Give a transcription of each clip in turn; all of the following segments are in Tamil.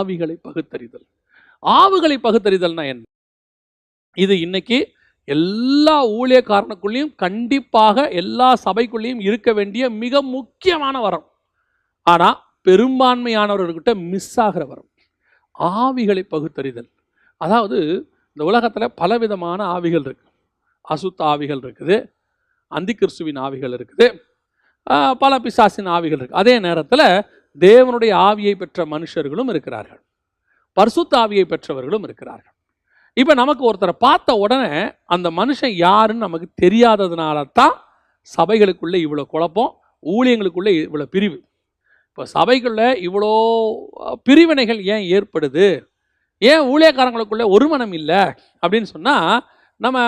ஆவிகளை பகுத்தறிதல். ஆவுகளை பகுத்தறிதல்னா என்ன? இது இன்னைக்கு எல்லா ஊழியக்காரனுக்குள்ளேயும் கண்டிப்பாக எல்லா சபைக்குள்ளேயும் இருக்க வேண்டிய மிக முக்கியமான வரம். ஆனால் பெரும்பான்மையானவர்கிட்ட மிஸ் ஆகிற வரம். ஆவிகளை பகுத்தறிதல். அதாவது இந்த உலகத்தில் பலவிதமான ஆவிகள் இருக்கு. அசுத்த ஆவிகள் இருக்குது. அந்திகிறிஸ்துவின் ஆவிகள் இருக்குது. பல பிசாசின் ஆவிகள் இருக்குது அதே நேரத்தில் தேவனுடைய ஆவியை பெற்ற மனுஷர்களும் இருக்கிறார்கள். பரிசுத்த ஆவியை பெற்றவர்களும் இருக்கிறார்கள். இப்போ நமக்கு ஒருத்தரை பார்த்த உடனே அந்த மனுஷன் யாருன்னு நமக்கு தெரியாததுனால தான் சபைகளுக்குள்ளே இவ்வளோ குழப்பம் ஊழியங்களுக்குள்ளே இவ்வளோ பிரிவு. இப்போ சபைக்குள்ளே இவ்வளோ பிரிவினைகள் ஏன் ஏற்படுது? ஏன் ஊழியக்காரங்களுக்குள்ளே ஒருமனம் இல்லை? அப்படின்னு சொன்னால் நம்ம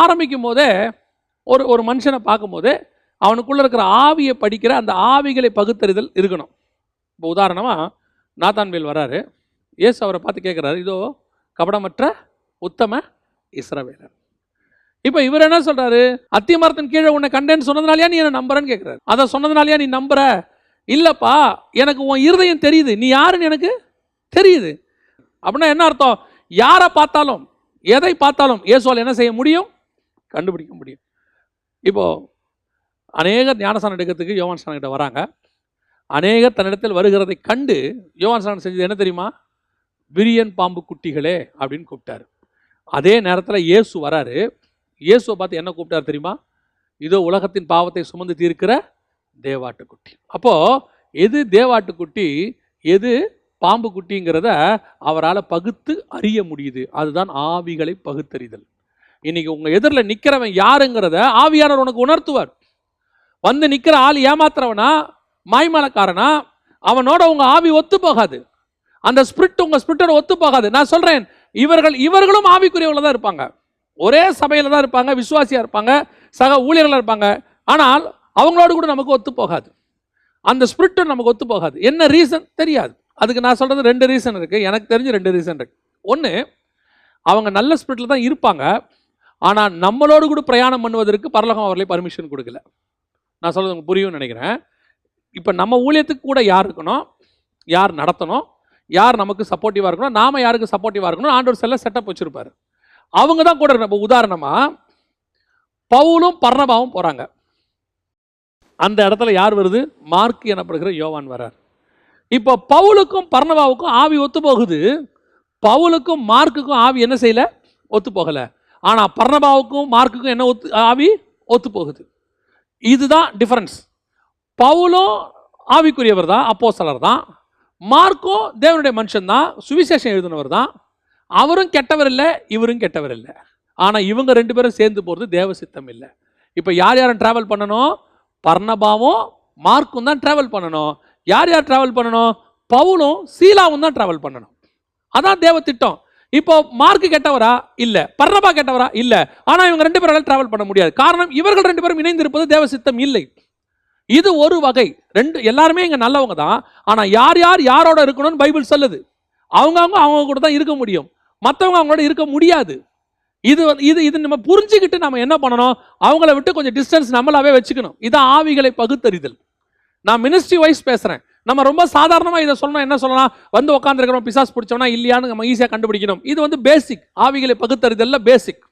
ஆரம்பிக்கும் போதே ஒரு ஒரு மனுஷனை பார்க்கும்போது அவனுக்குள்ளே இருக்கிற ஆவியை படிக்கிற அந்த ஆவிகளை பகுத்தறிதல் இருக்கணும். இப்போ உதாரணமாக நாத்தான்வேல் வராரு. இயேசு அவரை பார்த்து கேட்குறாரு இதோ கபடமற்ற உத்தம இஸ்ரவேலர். இப்போ இவர் என்ன சொல்கிறாரு அத்தி மரத்தின் கீழே உன்னை கண்டேன்னு சொன்னதுனாலயா நீ என்ன நம்புறன்னு கேட்குறாரு. அதை சொன்னதுனாலயா நீ நம்புற? இல்லைப்பா எனக்கு உன் இருதயம் தெரியுது. நீ யாருன்னு எனக்கு தெரியுது. அப்படின்னா என்ன அர்த்தம்? யாரை பார்த்தாலும் எதை பார்த்தாலும் இயேசுவால் என்ன செய்ய முடியும்? கண்டுபிடிக்க முடியும். இப்போது அநேக ஞானஸ்தானம் எடுக்கிறதுக்கு யோவான் ஸ்நானம் கிட்ட வராங்க. அநேகர் தன்னிடத்தில் வருகிறதை கண்டு யோகான் செஞ்சது என்ன தெரியுமா? விரியன் பாம்பு குட்டிகளே அப்படின்னு கூப்பிட்டாரு. அதே நேரத்தில் இயேசு வராரு. இயேசுவை பார்த்து என்ன கூப்பிட்டாரு தெரியுமா? இதோ உலகத்தின் பாவத்தை சுமந்து தீர்க்கிற தேவாட்டுக்குட்டி. அப்போ எது தேவாட்டுக்குட்டி எது பாம்பு குட்டிங்கிறத அவரால் பகுத்து அறிய முடியுது. அதுதான் ஆவிகளை பகுத்தறிதல். இன்னைக்கு உங்கள் எதிரில் நிற்கிறவன் யாருங்கிறத ஆவியானவர் உனக்கு உணர்த்துவார். வந்து நிற்கிற ஆள் ஏமாத்துறவனா? மாய்மலக்காரனா? அவனோட உங்க ஆவி ஒத்து போகாது அந்த ஸ்பிரிட் உங்க ஸ்பிரிட்டோட ஒத்து போகாது நான் சொல்றேன் இவர்கள் இவர்களும் ஆவிக்குரியவங்கள தான் இருப்பாங்க. ஒரே சபையில தான் இருப்பாங்க விசுவாசியா இருப்பாங்க சக ஊழியர்களாக இருப்பாங்க. ஆனால் அவங்களோட கூட நமக்கு ஒத்து போகாது அந்த ஸ்பிரிட்டும் நமக்கு ஒத்து போகாது என்ன ரீசன் தெரியாது. அதுக்கு நான் சொல்றது ரெண்டு ரீசன் இருக்கு. எனக்கு தெரிஞ்சு ரெண்டு ரீசன் இருக்கு. ஒன்று அவங்க நல்ல ஸ்பிரிட்ல தான் இருப்பாங்க. ஆனால் நம்மளோடு கூட பிரயாணம் பண்ணுவதற்கு பரலகம் அவர்களே பர்மிஷன் கொடுக்கல. நான் சொல்றது உங்களுக்கு புரியும்னு நினைக்கிறேன். இப்போ நம்ம ஊழியத்துக்கு கூட யார் இருக்கணும்? யார் நடத்தணும்? யார் நமக்கு சப்போர்ட்டிவாக இருக்கணும்? நாம யாருக்கு சப்போர்ட்டிவாக இருக்கணும்? ஆண்டவர் செல்ல செட்டப் வச்சுருப்பார். அவங்க தான் கூட இருக்கணும் இப்போ உதாரணமாக பவுலும் பர்ணபாவும் போகிறாங்க அந்த இடத்துல யார் வருது? மார்க் எனப்படுகிற யோவான் வரார். இப்போ பவுலுக்கும் பர்ணபாவுக்கும் ஆவி ஒத்து போகுது. பவுலுக்கும் மார்க்குக்கும் ஆவி என்ன செய்யலை? ஒத்து போகலை. ஆனால் பர்ணபாவுக்கும் மார்க்குக்கும் என்ன ஒத்து ஆவி ஒத்து போகுது. இதுதான் டிஃப்ரென்ஸ் பவுலும் ஆவிக்குரியவர் தான் சிலர் தான் மார்க்கும் தேவனுடைய மனுஷன் தான் சுவிசேஷம் எழுதினவர் தான் அவரும் கெட்டவர் இல்லை இவரும் கெட்டவர் இல்லை ஆனால் இவங்க ரெண்டு பேரும் சேர்ந்து போகிறது தேவ சித்தம் இல்லை. இப்போ யார் யாரும் ட்ராவல் பண்ணணும்? பர்ணபாவும் மார்க்கும் தான் ட்ராவல் பண்ணணும். யார் யார் ட்ராவல் பண்ணணும்? பவுலும் சீலாவும் தான் ட்ராவல் பண்ணணும். அதான் தேவ திட்டம். இப்போ மார்க் கெட்டவரா? இல்ல. பர்ணபா கெட்டவரா? இல்ல. ஆனா இவங்க ரெண்டு பேரால் டிராவல் பண்ண முடியாது. காரணம் இவர்கள் ரெண்டு பேரும் இணைந்திருப்பது தேவ சித்தம் இல்லை. இது ஒரு வகை. ரெண்டு எல்லாருமே இங்கே நல்லவங்க தான். ஆனால் யார் யார் யாரோட இருக்கணும்னு பைபிள் சொல்லுது. அவங்க அவங்க அவங்க கூட தான் இருக்க முடியும். மற்றவங்க அவங்களோட இருக்க முடியாது. இது வந்து- இது இது நம்ம புரிஞ்சுக்கிட்டு நம்ம என்ன பண்ணணும்? அவங்கள விட்டு கொஞ்சம் டிஸ்டன்ஸ் நம்மளாவே வச்சுக்கணும். இதான் ஆவிகளை பகுத்தறிதல். நான் மினிஸ்ட்ரி வைஸ் பேசுகிறேன் நம்ம ரொம்ப சாதாரணமாக இதை சொல்லணும் என்ன சொல்லலாம்? வந்து உட்காந்துருக்கிறோம் பிசாஸ் பிடிச்சோம்னா இல்லையான்னு நம்ம ஈஸியாக கண்டுபிடிக்கணும். இது வந்து பேசிக் ஆவிகளை பகுத்தறிதலில் பேசிக்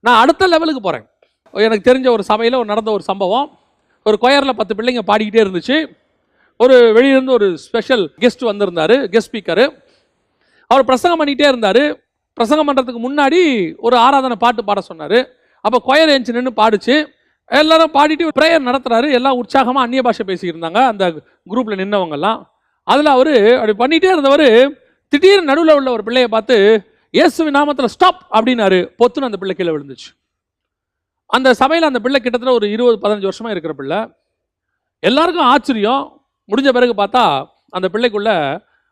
நான் அடுத்த லெவலுக்கு போகிறேன் எனக்கு தெரிஞ்ச ஒரு சபையில் ஒரு நடந்த ஒரு சம்பவம். ஒரு கொயரில் பத்து பிள்ளைங்க பாடிக்கிட்டே இருந்துச்சு. ஒரு வெளியிலேருந்து ஒரு ஸ்பெஷல் கெஸ்ட் வந்திருந்தார் கெஸ்ட் ஸ்பீக்கரு அவர் பிரசங்கம் பண்ணிக்கிட்டே இருந்தார். பிரசங்கம் பண்ணுறதுக்கு முன்னாடி ஒரு ஆராதனை பாட்டு பாட சொன்னார். அப்போ கொயர் ஏஞ்சி நின்று பாடிச்சு. எல்லாரும் பாடிட்டு ப்ரேயர் நடத்துறாரு. எல்லாம் உற்சாகமாக அந்நிய பாஷை பேசியிருந்தாங்க அந்த குரூப்பில் நின்னவங்கெல்லாம் அதில் அவர் அப்படி பண்ணிகிட்டே இருந்தவர் திடீர்னு நடுவில் உள்ள ஒரு பிள்ளையை பார்த்து இயேசுவின் நாமத்தில் ஸ்டாப் அப்படின்னாரு. பொத்துன்னு அந்த பிள்ளை கீழே விழுந்துச்சு. அந்த சபையில் அந்த பிள்ளை கிட்டத்தட்ட ஒரு இருபது பதினஞ்சு வருஷமாக இருக்கிற பிள்ளை. எல்லாருக்கும் ஆச்சரியம். முடிஞ்ச பிறகு பார்த்தா அந்த பிள்ளைக்குள்ள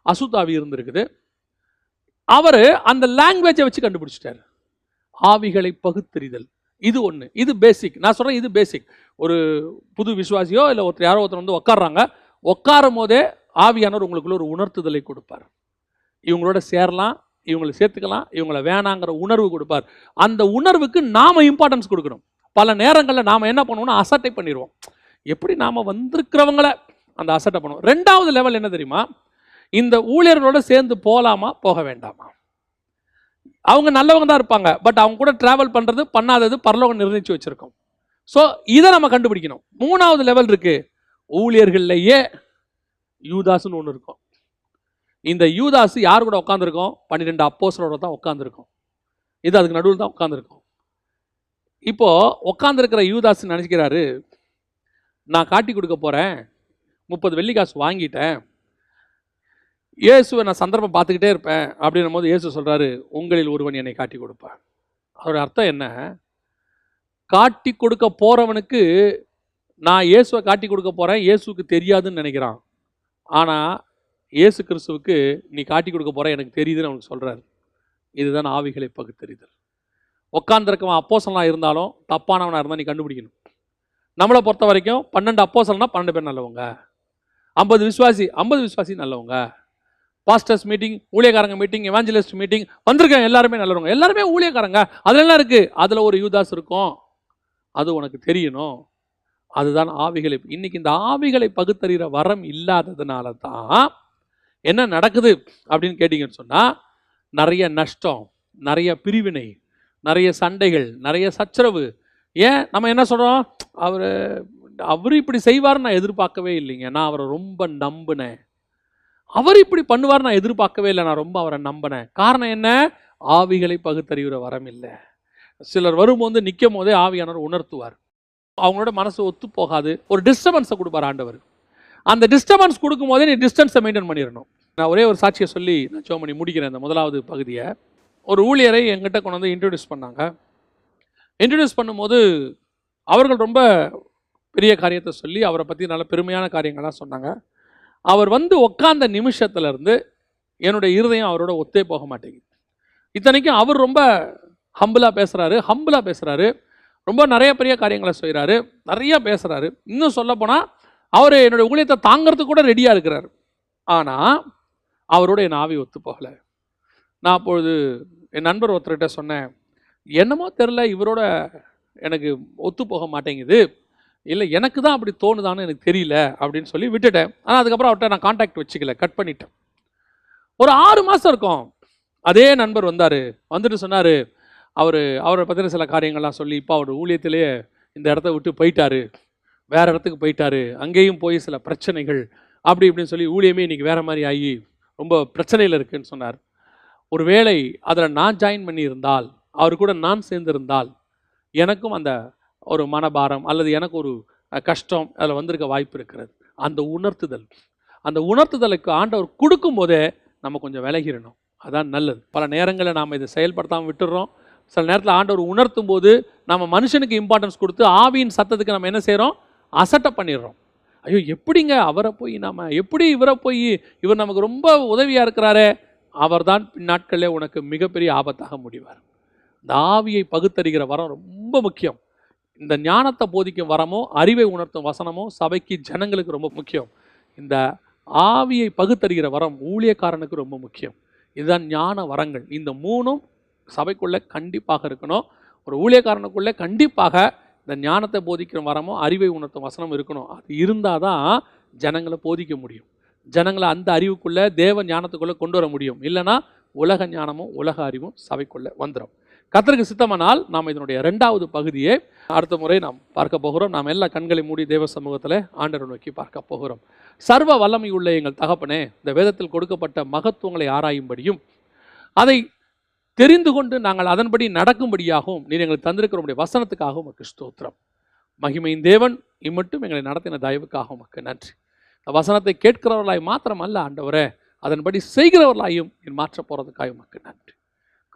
அசுத்தாவி இருந்திருக்குது. அவர் அந்த லாங்குவேஜை வச்சு கண்டுபிடிச்சிட்டாரு. ஆவிகளை பகுத்தறிதல். இது ஒன்று இது பேசிக் நான் சொல்கிறேன் இது பேசிக் ஒரு புது விசுவாசியோ இல்லை ஒருத்தர் யாரோ ஒருத்தர் வந்து உட்காடுறாங்க உட்காரும் போதே ஆவியானவர் உங்களுக்குள்ள ஒரு உணர்த்துதலை கொடுப்பார். இவங்களோட சேரலாம். இவங்களை சேர்த்துக்கலாம் இவங்கள வேணாங்கிற உணர்வு கொடுப்பார். அந்த உணர்வுக்கு நாம் இம்பார்ட்டன்ஸ் கொடுக்கணும். பல நேரங்களில் நாம் என்ன பண்ணுவோம்னா அசட்டை பண்ணிடுவோம் எப்படி நாம் வந்திருக்கிறவங்கள அந்த அசட்டை பண்ணுவோம். ரெண்டாவது லெவல் என்ன தெரியுமா? இந்த ஊழியர்களோட சேர்ந்து போகலாமா போக வேண்டாமா? அவங்க நல்லவங்க தான் இருப்பாங்க பட் அவங்க கூட ட்ராவல் பண்ணுறது பண்ணாதது பரலோகம் நிர்ணயித்து வச்சுருக்கோம். ஸோ இதை நம்ம கண்டுபிடிக்கணும். மூணாவது லெவல் இருக்குது ஊழியர்கள்லையே யூதாஸ்னு ஒன்று இருக்கும். இந்த யூதாஸ் யார் கூட உட்காந்துருக்கோம் பன்னிரெண்டு அப்போசரோட தான் உட்காந்துருக்கோம் இது அதுக்கு நடுவில் தான் உட்காந்துருக்கோம் இப்போது உட்காந்துருக்கிற யூதாஸ் நினச்சிக்கிறாரு நான் காட்டி கொடுக்க போகிறேன் முப்பது வெள்ளி காசு வாங்கிட்டேன். இயேசுவை நான் சந்தர்ப்பம் பார்த்துக்கிட்டே இருப்பேன். அப்படின்னும் போது இயேசு சொல்கிறாரு உங்களில் ஒருவன் என்னை காட்டி கொடுப்பான் அதோட அர்த்தம் என்ன? காட்டி கொடுக்க போகிறவனுக்கு நான் இயேசுவை காட்டி கொடுக்க போகிறேன் இயேசுக்கு தெரியாதுன்னு நினைக்கிறான். ஆனால் இயேசு கிறிஸ்துவுக்கு நீ காட்டி கொடுக்க போகிற எனக்கு தெரியுதுன்னு அவனுக்கு சொல்கிறாரு இதுதான் ஆவிகளை பகுத்தறிதல். உட்காந்துருக்கவன் அப்போசலாக இருந்தாலும் தப்பானவனாக இருந்தால் நீ கண்டுபிடிக்கணும். நம்மளை பொறுத்த வரைக்கும் பன்னெண்டு அப்போசல்னா பன்னெண்டு பேர் நல்லவங்க. ஐம்பது விசுவாசி ஐம்பது விஸ்வாசி நல்லவங்க. பாஸ்டர்ஸ் மீட்டிங் ஊழியக்காரங்க மீட்டிங் எவாஞ்சலிஸ்ட் மீட்டிங் வந்திருக்கேன் எல்லாருமே நல்லவங்க. எல்லாருமே ஊழியக்காரங்க. அதுல என்ன இருக்குது அதில் ஒரு யூதாஸ் இருக்கும். அது உனக்கு தெரியணும். அதுதான் ஆவிகளை இன்றைக்கி இந்த ஆவிகளை பகுத்தறிகிற வரம் இல்லாததுனால தான் என்ன நடக்குது அப்படின்னு கேட்டிங்கன்னு சொன்னால் நிறைய நஷ்டம் நிறைய பிரிவினை நிறைய சண்டைகள் நிறைய சச்சரவு. ஏன்? நம்ம என்ன சொல்கிறோம் அவர் அவர் இப்படி செய்வார் நான் எதிர்பார்க்கவே இல்லைங்க. நான் அவரை ரொம்ப நம்பினேன். அவர் இப்படி பண்ணுவார் நான் எதிர்பார்க்கவே இல்லை. நான் ரொம்ப அவரை நம்பினேன். காரணம் என்ன? ஆவிகளை பகுத்தறிகிற வரம் இல்லை. சிலர் வரும்போது நிற்கும் போதே ஆவியானவர் உணர்த்துவார். அவங்களோட மனசு ஒத்து போகாது. ஒரு டிஸ்டர்பன்ஸை கொடுப்பார் ஆண்டவர். அந்த டிஸ்டர்பன்ஸ் கொடுக்கும் போதே நீ டிஸ்டன்ஸை மெயின்டைன் பண்ணிடணும். நான் ஒரே ஒரு சாட்சியை சொல்லி நான் சோ பண்ணி முடிக்கிறேன் இந்த முதலாவது பகுதியை. ஒரு ஊழியரை எங்கிட்ட கொண்டு வந்து இன்ட்ரடியூஸ் பண்ணாங்க. இன்ட்ரடியூஸ் பண்ணும்போது அவர்கள் ரொம்ப பெரிய காரியத்தை சொல்லி அவரை பற்றி நல்ல பெருமையான காரியங்கள்லாம் சொன்னாங்க. அவர் வந்து உட்காந்த நிமிஷத்துலேருந்து என்னுடைய இருதயம் அவரோட ஒத்தே போக மாட்டேங்குது. இத்தனைக்கும் அவர் ரொம்ப ஹம்பிளாக பேசுகிறாரு ஹம்பிளாக பேசுகிறாரு ரொம்ப நிறைய பெரிய காரியங்களை செய்கிறாரு நிறைய பேசுகிறாரு இன்னும் சொல்லப்போனால் அவர் என்னுடைய ஊழியத்தை தாங்கிறதுக்கு கூட ரெடியாக இருக்கிறார். ஆனால் அவரோட என் ஆவி ஒத்து போகலை நான் அப்பொழுது என் நண்பர் ஒருத்தர்கிட்ட சொன்னேன் என்னமோ தெரில இவரோட எனக்கு ஒத்து போக மாட்டேங்குது. இல்லை எனக்கு தான் அப்படி தோணுதான்னு எனக்கு தெரியல அப்படின்னு சொல்லி விட்டுட்டேன். ஆனால் அதுக்கப்புறம் அவர்கிட்ட நான் காண்டாக்ட் வச்சுக்கல கட் பண்ணிட்டேன். ஒரு ஆறு மாதம் இருக்கும். அதே நண்பர் வந்தார். வந்துட்டு சொன்னார் அவர் அவரை பற்றின சில காரியங்கள்லாம் சொல்லி இப்போ அவர் ஊழியத்திலேயே இந்த இடத்த விட்டு போயிட்டாரு. வேறு இடத்துக்கு போயிட்டாரு. அங்கேயும் போய் சில பிரச்சனைகள் அப்படி இப்படின்னு சொல்லி ஊழியமே இன்னைக்கு வேறு மாதிரி ஆகி ரொம்ப பிரச்சனையில் இருக்குதுன்னு சொன்னார். ஒருவேளை அதில் நான் ஜாயின் பண்ணியிருந்தால் அவர் கூட நான் சேர்ந்திருந்தால் எனக்கும் அந்த ஒரு மனபாரம் அல்லது எனக்கு ஒரு கஷ்டம் அதில் வந்திருக்க வாய்ப்பு இருக்கிறது. அந்த உணர்த்துதல். அந்த உணர்த்துதலுக்கு ஆண்டவர் கொடுக்கும் போதே நம்ம கொஞ்சம் விலகிடணும். அதான் நல்லது. பல நேரங்களில் நாம் இதை செயல்படுத்தாமல் விட்டுடுறோம் சில நேரத்தில் ஆண்டவர் உணர்த்தும் போது நம்ம மனுஷனுக்கு இம்பார்ட்டன்ஸ் கொடுத்து ஆவியின் சத்தத்துக்கு நம்ம என்ன செய்கிறோம் அசட்டை பண்ணிடுறோம். ஐயோ எப்படிங்க அவரை போய் நாம் எப்படி இவரை போய் இவர் நமக்கு ரொம்ப உதவியாக இருக்கிறாரே? அவர்தான் பின்னாட்களே உனக்கு மிகப்பெரிய ஆபத்தாக முடிவார். இந்த ஆவியை பகுத்தறிகிற வரம் ரொம்ப முக்கியம். இந்த ஞானத்தை போதிக்கும் வரமோ அறிவை உணர்த்தும் வசனமோ சபைக்கு ஜனங்களுக்கு ரொம்ப முக்கியம். இந்த ஆவியை பகுத்தறிகிற வரம் ஊழியக்காரனுக்கு ரொம்ப முக்கியம். இதுதான் ஞான வரங்கள். இந்த மூணும் சபைக்குள்ளே கண்டிப்பாக இருக்கணும். ஒரு ஊழியக்காரனுக்குள்ளே கண்டிப்பாக இந்த ஞானத்தை போதிக்கிற வரமோ அறிவை உணர்த்தும் வசனம் இருக்கணும். அது இருந்தால் தான் ஜனங்களை போதிக்க முடியும். ஜனங்களை அந்த அறிவுக்குள்ளே தேவ ஞானத்துக்குள்ளே கொண்டு வர முடியும். இல்லைன்னா உலக ஞானமும் உலக அறிவும் சபைக்குள்ளே வந்துடும் கத்தருக்கு சித்தமானால் நாம் இதனுடைய ரெண்டாவது பகுதியை அடுத்த முறை நாம் பார்க்க போகிறோம். நாம் எல்லா கண்களை மூடி தேவ சமூகத்தில் ஆண்டரை நோக்கி பார்க்க போகிறோம். சர்வ வல்லமை உள்ள எங்கள் தகப்பனே இந்த வேதத்தில் கொடுக்கப்பட்ட மகத்துவங்களை ஆராயும்படியும் அதை தெரிந்து கொண்டு நாங்கள் அதன்படி நடக்கும்படியாகவும் நீர் எங்களுக்கு தந்திருக்கிற உம்முடைய வசனத்துக்காகவும் உமக்கு ஸ்தோத்திரம். மகிமையின் தேவன் இம்மட்டும் எங்களை நடத்தின தயவுக்காக உமக்கு நன்றி. இந்த வசனத்தை கேட்கிறவர்களாய் மாத்திரம் அல்ல ஆண்டவரே அதன்படி செய்கிறவர்களாயும் நீர் மாற்ற போகிறதுக்காக உமக்கு நன்றி.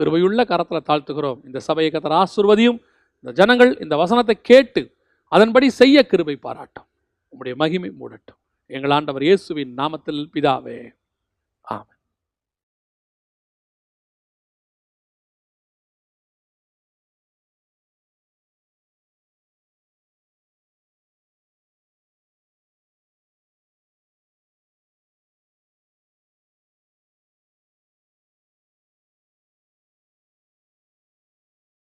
கிருபையுள்ள கரத்தில் தாழ்த்துகிறோம். இந்த சபையை கத்தர் ஆசிர்வதியும் இந்த ஜனங்கள் இந்த வசனத்தை கேட்டு அதன்படி செய்ய கிருபை பாராட்டும். உங்களுடைய மகிமை மூடட்டும். எங்கள் ஆண்டவர் இயேசுவின் நாமத்தில் பிதாவே.